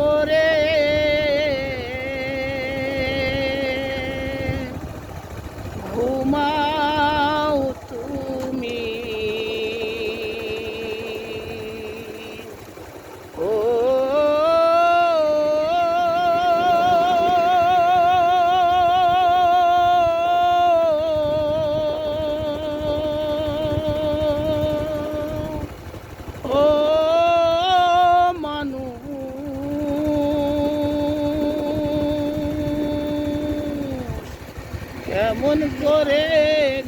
করে কেমন করে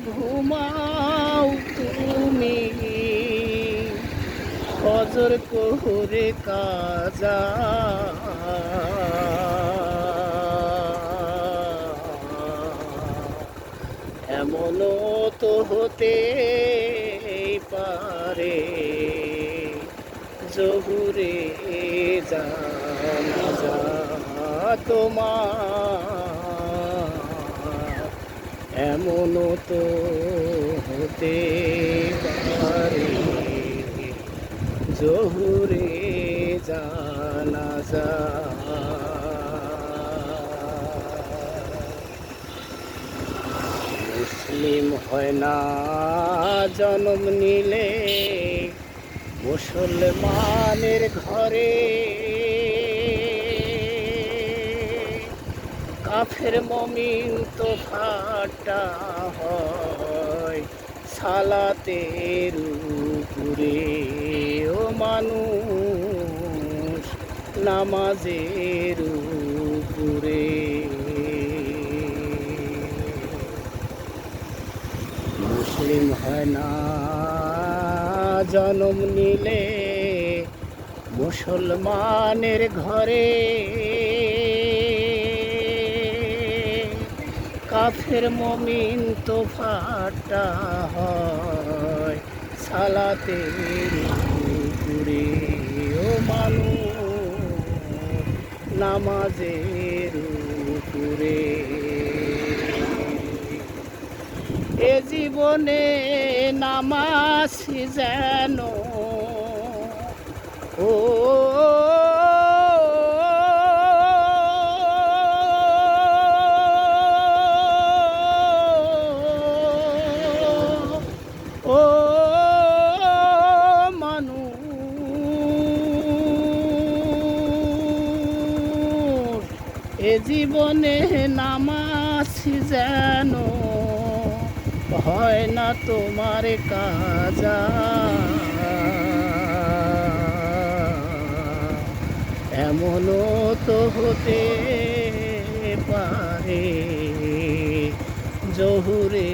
ঘুমাও তুমি। ফজর কোহরে কাজা। এমনও তো হতে পারে জহুরে জানা তোমার। এমনও তো হতে পারে জহুরে জানা মুসলিম হয় না জন্ম নিলে মুসলমানের ঘরে কাফের মমিন তো ফাটা হয়। সালাতের উপরে ও মানুষ, নামাজের উপরে। মুসলিম হয় না, জন্ম নিলে মুসলমানের ঘরে কাফের মমিন তো ফাটা হয়। সালাতের উপরে ও মানুষ নামাজের উপরে এ জীবনে নামাজ যেন, ও জীবনে নামাজ যেন হয় না তোমার কাজা। এমনও তো হতে পারে জহুরে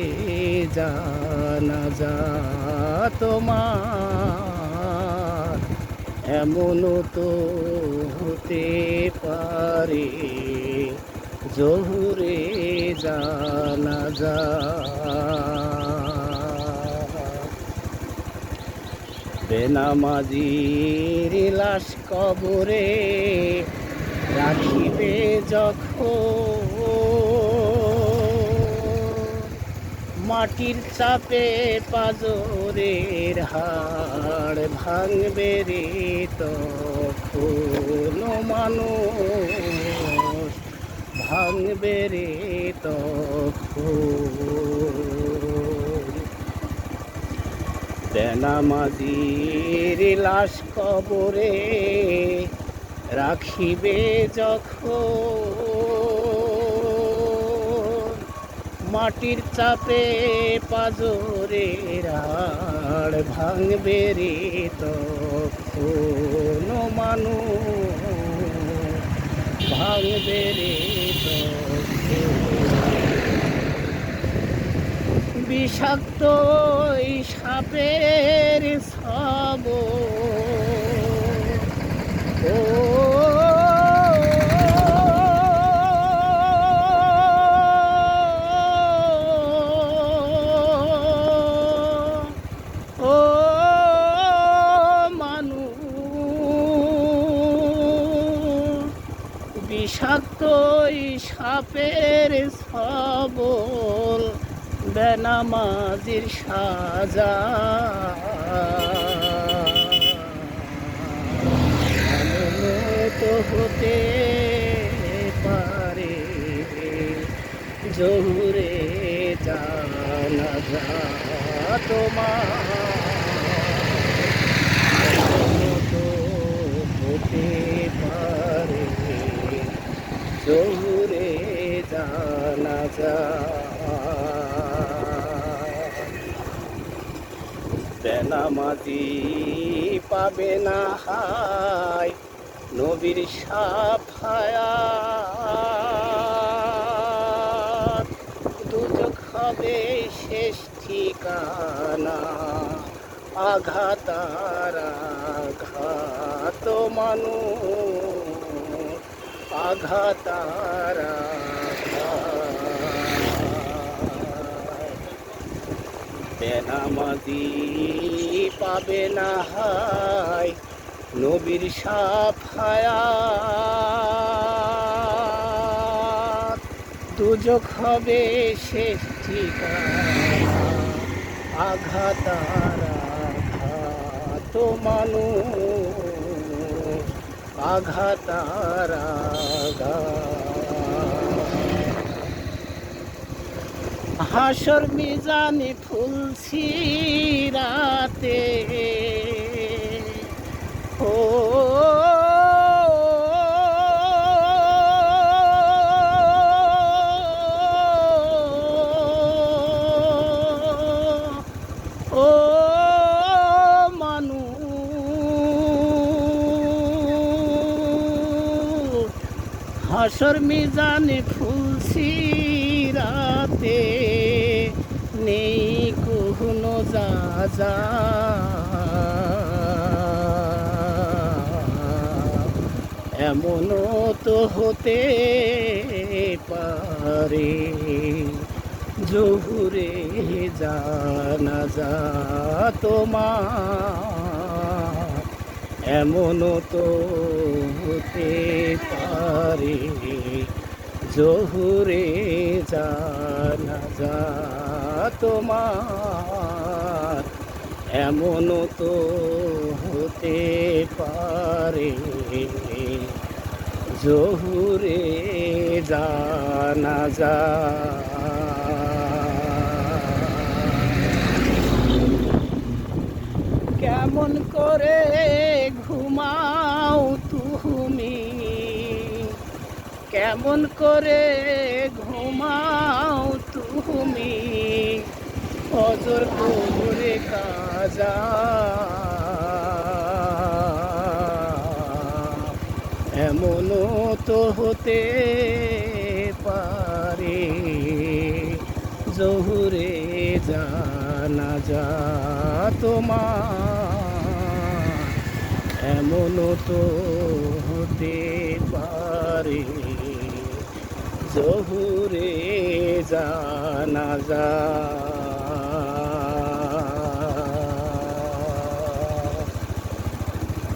জানা যা তোমার। এমনও তো হতে পারে জহুরে জানা যা। বেনামাজির লাশ কবরে রাখিবে যখন মাটির চাপে পাজরের হাড় ভাঙবে রে তখন মানুষ। ভাঙবে রে তখন। বেনামাজির লাশ কবরে রাখিবে যখন মাটির চাপে পাজরের হাড় ভাঙবে রে তখন মানুষ ভাঙবে রে তখন বিষাক্ত সাপের সব বিষাক্ত সাপের সবল বেনামাজির সাজা। তো হতে পারে জহুরে জানা যা তোমার। তো হতে জহুরে জানা বেনামাজি পাবে না হায় নবীর সাফায়াত। দুজক হবে শেষ ঠিকানা, আঘাতার আঘাত মানুষ আঘাতার বেনামাজি পাবে না হায় নবীর সাফায়াত দুজক হবে শেষ আঘাতার আঘাত মানুষ হাসর মিজানি ফুলছি রাতে। ও হাসর মিজানে ফুলছি রাতে। নেই কখনো যা যা। এমনও তো হতে পারে, জহুরে জানা যা তোমার। এমনও তো হতে পারে, জহুরে জানা যা তোমার। এমনও তো হতে পারে, জহুরে জানা যা কেমন করে ঘুমাও তুমি? কেমন করে ঘুমাও তুমি? অজর করে কাজা। এমনও তো হতে পারে, জহুরে জানা যা তোমার এমনও তো হতে পারে। জহুরে জানা যা